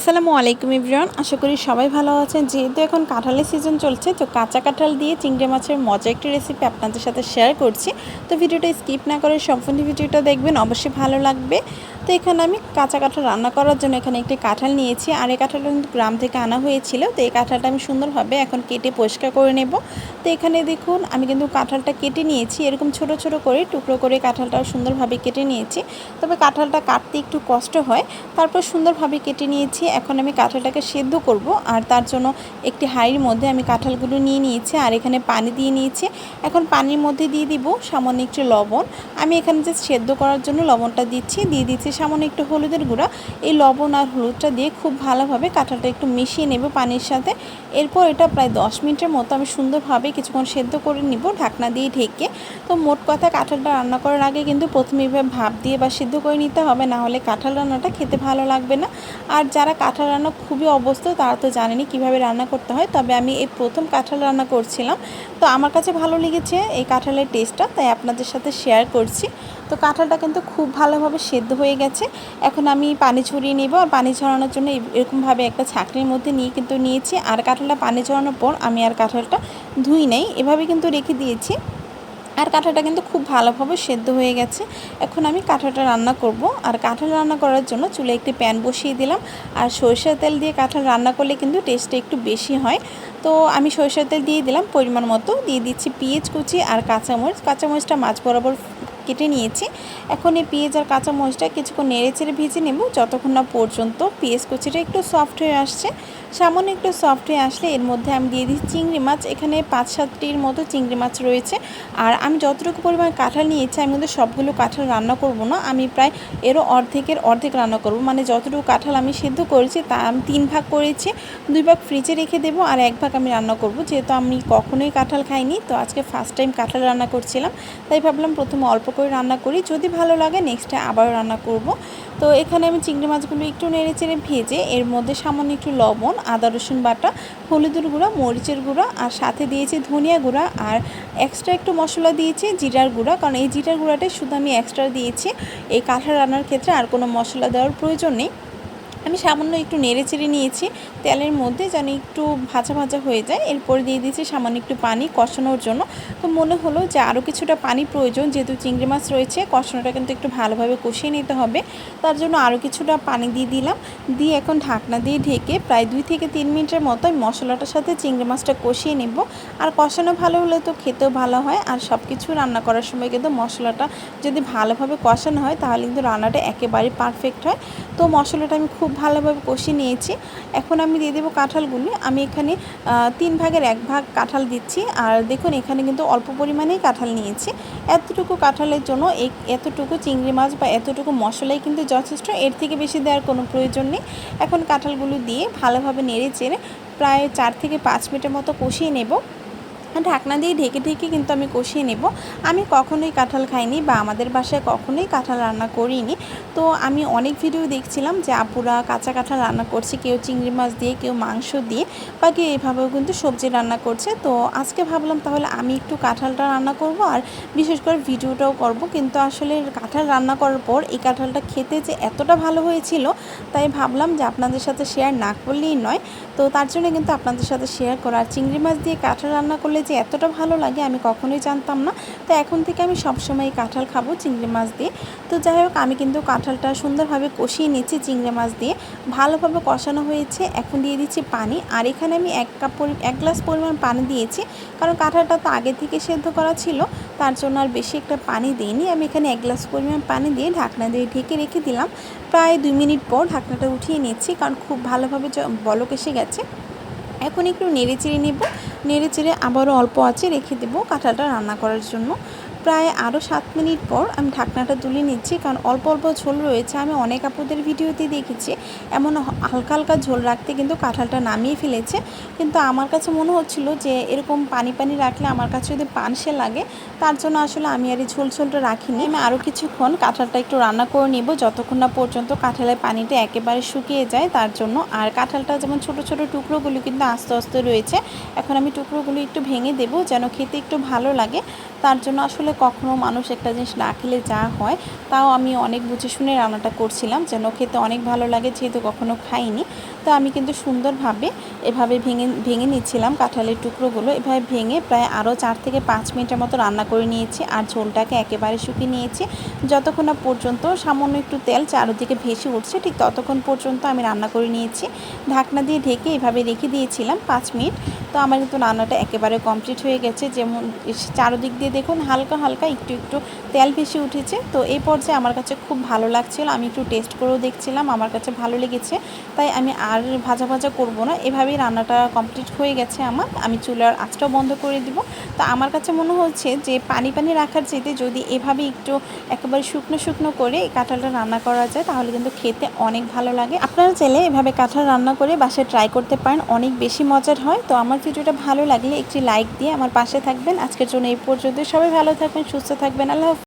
আসসালামু আলাইকুম ইব্রিয়ান আশা করি সবাই ভালো আছেন। যেহেতু এখন কাঁঠালের সিজন চলছে, তো কাঁচা কাঁঠাল দিয়ে চিংড়ি মাছের মজা একটি রেসিপি আপনাদের সাথে শেয়ার করছি। তো ভিডিওটা স্কিপ না করে সম্পূর্ণ ভিডিওটা দেখবেন, অবশ্যই ভালো লাগবে। তো এখানে আমি কাঁচা কাঁঠাল রান্না করার জন্য এখানে একটি কাঁঠাল নিয়েছি। আর এই কাঁঠালটা কিন্তু গ্রাম থেকে আনা হয়েছিল। তো এই কাঁঠালটা আমি সুন্দরভাবে এখন কেটে পরিষ্কার করে নেব। তো এখানে দেখুন, আমি কিন্তু কাঁঠালটা কেটে নিয়েছি। এরকম ছোট ছোট করে, টুকরো করে কাঁঠালটাও সুন্দরভাবে কেটে নিয়েছি। তবে কাঁঠালটা কাটতে একটু কষ্ট হয়। তারপর সুন্দরভাবে কেটে নিয়েছি। এখন আমি কাঁঠালটাকে সেদ্ধ করব। আর তার জন্য একটি হাঁড়ির মধ্যে আমি কাঁঠালগুলো নিয়ে নিয়েছি। আর এখানে পানি দিয়ে নিয়েছি। এখন পানির মধ্যে দিয়ে দিব সামান্য একটু লবণ। আমি এখানে যে সেদ্ধ করার জন্য লবণটা দিচ্ছি। দিয়ে দিচ্ছি সামান্য একটু হলুদের গুঁড়া, এই লবণ আর হলুদটা দিয়ে খুব ভালোভাবে কাঁঠালটা একটু মিশিয়ে নেব পানির সাথে। এরপর এটা প্রায় দশ মিনিটের মতো আমি সুন্দরভাবে কিছুক্ষণ সেদ্ধ করে নিব ঢাকনা দিয়ে ঢেকে। তো মোট কথা কাঁঠালটা রান্না করার আগে কিন্তু প্রথমে এভাবে ভাপ দিয়ে বা সিদ্ধ করে নিতে হবে, না হলে কাঁঠাল রান্নাটা খেতে ভালো লাগবে না। আর যারা কাঁঠাল রান্না খুবই অবস্থ তারা তো জানেনি কীভাবে রান্না করতে হয়। তবে আমি এই প্রথম কাঁঠাল রান্না করছিলাম। তো আমার কাছে ভালো লেগেছে এই কাঁঠালের টেস্টটা তাই আপনাদের সাথে শেয়ার করছি। তো কাঁঠালটা কিন্তু খুব ভালোভাবে সেদ্ধ হয়ে গেছে। এখন আমি পানি ছড়িয়ে নেব আর পানি ছড়ানোর জন্য এরকমভাবে একটা ছাঁকনির মধ্যে নিয়ে কিন্তু নিয়েছি। আর কাঁঠালটা পানি ছড়ানোর পর আমি আর কাঁঠালটা ধুই নেই, এভাবে কিন্তু রেখে দিয়েছি। আর কাঁঠালটা কিন্তু খুব ভালোভাবে সেদ্ধ হয়ে গেছে। এখন আমি কাঁঠালটা রান্না করব। আর কাঁঠাল রান্না করার জন্য চুলে একটি প্যান বসিয়ে দিলাম। আর সরিষার তেল দিয়ে কাঁঠাল রান্না করলে কিন্তু টেস্টটা একটু বেশি হয়। তো আমি সরিষার তেল দিয়ে দিলাম পরিমাণ মতো। দিয়ে দিচ্ছি পেঁয়াজ কুচি আর কাঁচামরিচ। কাঁচামরিচটা মাছ বরাবর কেটে নিয়েছি। এখন এই পেঁয়াজ আর কাঁচা মরিচটা কিছুক্ষণ নেড়ে চেড়ে ভেজে নেব। যতক্ষণ না পর্যন্ত পেঁয়াজ কুচিটা একটু সফট হয়ে আসছে। সামান্য একটু সফট হয়ে আসলে এর মধ্যে আমি দিয়ে দিচ্ছি চিংড়ি মাছ। এখানে পাঁচ সাতটির মতো চিংড়ি মাছ রয়েছে। আর আমি যতটুকু পরিমাণ কাঁঠাল নিয়েছি, আমি কিন্তু সবগুলো কাঁঠাল রান্না করব না। আমি প্রায় এরও অর্ধেকের অর্ধেক রান্না করব। মানে যতটুকু কাঁঠাল আমি সিদ্ধ করেছি, তা আমি তিন ভাগ করেছি। দুই ভাগ ফ্রিজে রেখে দেবো আর এক ভাগ আমি রান্না করব। যেহেতু আমি কখনোই কাঁঠাল খাইনি, তো আজকে ফার্স্ট টাইম কাঁঠাল রান্না করছিলাম। তাই ভাবলাম প্রথমে অল্প করে রান্না করি। যদি ভালো লাগে নেক্সটে আবারও রান্না করব। তো এখানে আমি চিংড়ি মাছগুলো একটু নেড়ে চেড়ে ভেজে, এর মধ্যে সামান্য একটু লবণ, আদা, রসুন বাটা, হলুদের গুঁড়া, মরিচের গুঁড়া, আর সাথে দিয়েছি ধনিয়া গুঁড়া, আর এক্সট্রা একটু মশলা দিয়েছি জিরার গুঁড়া। কারণ এই জিরার গুঁড়াটাই শুধু আমি এক্সট্রা দিয়েছি। এই কাঁঠা রান্নার ক্ষেত্রে আর কোনো মশলা দেওয়ার প্রয়োজন নেই। আমি সামান্য একটু নেড়ে চেড়ে নিয়েছি, তেলের মধ্যে যেন একটু ভাজা ভাজা হয়ে যায়। এরপর দিয়ে দিয়েছি সামান্য একটু পানি কষানোর জন্য। তো মনে হলো যে আরও কিছুটা পানি প্রয়োজন, যেহেতু চিংড়ি মাছ রয়েছে, কষানোটা কিন্তু একটু ভালোভাবে কষিয়ে নিতে হবে। তার জন্য আরও কিছুটা পানি দিয়ে দিলাম। দিয়ে এখন ঢাকনা দিয়ে ঢেকে প্রায় দুই থেকে তিন মিনিটের মতো মশলাটার সাথে চিংড়ি মাছটা কষিয়ে নেব। আর কষানো ভালো হলে তো খেতেও ভালো হয়। আর সব কিছু রান্না করার সময় কিন্তু মশলাটা যদি ভালোভাবে কষানো হয়, তাহলে কিন্তু রান্নাটা একেবারে পারফেক্ট হয়। তো মশলাটা আমি খুব ভালোভাবে কষিয়ে নিয়েছি। এখন আমি দিয়ে দেবো কাঁঠালগুলি। আমি এখানে তিন ভাগের এক ভাগ কাঁঠাল দিচ্ছি। আর দেখুন, এখানে কিন্তু অল্প পরিমাণেই কাঁঠাল নিয়েছি। এতটুকু কাঁঠালের জন্য এতটুকু চিংড়ি মাছ বা এতটুকু মশলাই কিন্তু যথেষ্ট। এর থেকে বেশি দেওয়ার কোনো প্রয়োজন নেই। এখন কাঁঠালগুলো দিয়ে ভালোভাবে নেড়ে চেড়ে প্রায় চার থেকে পাঁচ মিনিটের মতো কষিয়ে নেব। ঢাকনা দিয়ে ঢেকে ঢেকে কিন্তু আমি কষিয়ে নেব। আমি কখনোই কাঁঠাল খাইনি বা আমাদের বাসায় কখনোই কাঁঠাল রান্না করিনি। তো আমি অনেক ভিডিও দেখছিলাম যে আপুরা কাঁচা কাঁঠাল রান্না করছে, কেউ চিংড়ি মাছ দিয়ে, কেউ মাংস দিয়ে বা কেউ এভাবেও কিন্তু সবজি রান্না করছে। তো আজকে ভাবলাম তাহলে আমি একটু কাঁঠালটা রান্না করব আর বিশেষ করে ভিডিওটাও করব। কিন্তু আসলে কাঁঠাল রান্না করার পর এই কাঁঠালটা খেতে যে এতটা ভালো হয়েছিল, তাই ভাবলাম যে আপনাদের সাথে শেয়ার না করলেই নয়। তো তার জন্য কিন্তু আপনাদের সাথে শেয়ার করা। আর চিংড়ি মাছ দিয়ে কাঁঠাল রান্না করলে যে এতটা ভালো লাগে, আমি কখনোই জানতাম না। তো এখন থেকে আমি সবসময় কাঁঠাল খাব চিংড়ি মাছ দিয়ে। তো যাই হোক, আমি কিন্তু কাঁঠালটা সুন্দরভাবে কষিয়ে নিচ্ছি চিংড়ি মাছ দিয়ে। ভালোভাবে কষানো হয়েছে, এখন দিয়ে দিচ্ছি পানি। আর এখানে আমি এক কাপ এক গ্লাস পরিমাণ পানি দিয়েছি। কারণ কাঁঠালটা তো আগে থেকে সেদ্ধ করা ছিল, তার জন্য আর বেশি একটা পানি দিইনি। আমি এখানে এক গ্লাস পরিমাণ পানি দিয়ে ঢাকনা দিয়ে ঢেকে রেখে দিলাম। প্রায় দুই মিনিট পর ঢাকনাটা উঠিয়ে নিচ্ছি কারণ খুব ভালোভাবে বলক এসে গেছে। এখন একটু নেড়ে চেড়ে নেব। নেড়ে চেড়ে আবারও অল্প আছে রেখে দেবো কাঁঠালটা রান্না করার জন্য। প্রায় আরও সাত মিনিট পর আমি ঢাকনাটা তুলে নিচ্ছি, কারণ অল্প অল্প ঝোল রয়েছে। আমি অনেক আপুদের ভিডিওতে দেখেছি, এমন হালকা হালকা ঝোল রাখতে কিন্তু কাঁঠালটা নামিয়ে ফেলেছে। কিন্তু আমার কাছে মনে হচ্ছিল যে, এরকম পানি পানি রাখলে আমার কাছে যদি পানসে লাগে, তার জন্য আসলে আমি আর এই ঝোল ঝোলটা রাখিনি। আমি আরও কিছুক্ষণ কাঁঠালটা একটু রান্না করে নিব, যতক্ষণ না পর্যন্ত কাঁঠালের পানিটা একেবারে শুকিয়ে যায়, তার জন্য। আর কাঁঠালটা যেমন ছোট ছোট টুকরোগুলো কিন্তু আস্তে আস্তে রয়েছে, এখন আমি টুকরোগুলো একটু ভেঙে দেবো, যেন খেতে একটু ভালো লাগে। তার জন্য আসলে আসলে কখনো মানুষ একটা জিনিস না খেলে যা হয়, তাও আমি অনেক বুঝে শুনে রান্নাটা করছিলাম যেন খেতে অনেক ভালো লাগে যেহেতু কখনো খাইনি। তো আমি কিন্তু সুন্দরভাবে এভাবে ভেঙে ভেঙে নিচ্ছিলাম কাঁঠালের টুকরোগুলো। এভাবে ভেঙে প্রায় আরও চার থেকে পাঁচ মিনিটের মতো রান্না করে নিয়েছি আর ঝোলটাকে একেবারে শুকিয়ে নিয়েছি। যতক্ষণ না পর্যন্ত সামান্য একটু তেল চারদিকে ভেসে উঠছে, ঠিক ততক্ষণ পর্যন্ত আমি রান্না করে নিয়েছি। ঢাকনা দিয়ে ঢেকে এভাবে রেখে দিয়েছিলাম পাঁচ মিনিট। তো আমার কিন্তু রান্নাটা একেবারে কমপ্লিট হয়ে গেছে। যেমন চারদিক দিয়ে দেখুন হালকা হালকা, একটু একটু তেল ভেসে উঠেছে। তো এই পর্যায়ে আমার কাছে খুব ভালো লাগছিল। আমি একটু টেস্ট করেও দেখছিলাম, আমার কাছে ভালো লেগেছে। তাই আমি আর ভাজা ভাজা করব না। এভাবেই রান্নাটা কমপ্লিট হয়ে গেছে আমার। আমি চুলার আঁচটাও বন্ধ করে দিব। তো আমার কাছে মনে হচ্ছে যে পানি পানি রাখার চেয়ে যদি এভাবে একটু একেবারে শুকনো শুকনো করে এই কাঁঠালটা রান্না করা যায়, তাহলে কিন্তু খেতে অনেক ভালো লাগে। আপনারা চাইলে এভাবে কাঁঠাল রান্না করে বাসায় ট্রাই করতে পারেন। অনেক বেশি মজার হয়। তো আমার ভিডিওটা ভালো লাগলে একটি লাইক দিয়ে আমার পাশে থাকবেন। আজকের জন্য এই পর্যন্ত। সবাই ভালো থাকবেন। সুস্থ থাকবেন আল্লাহ।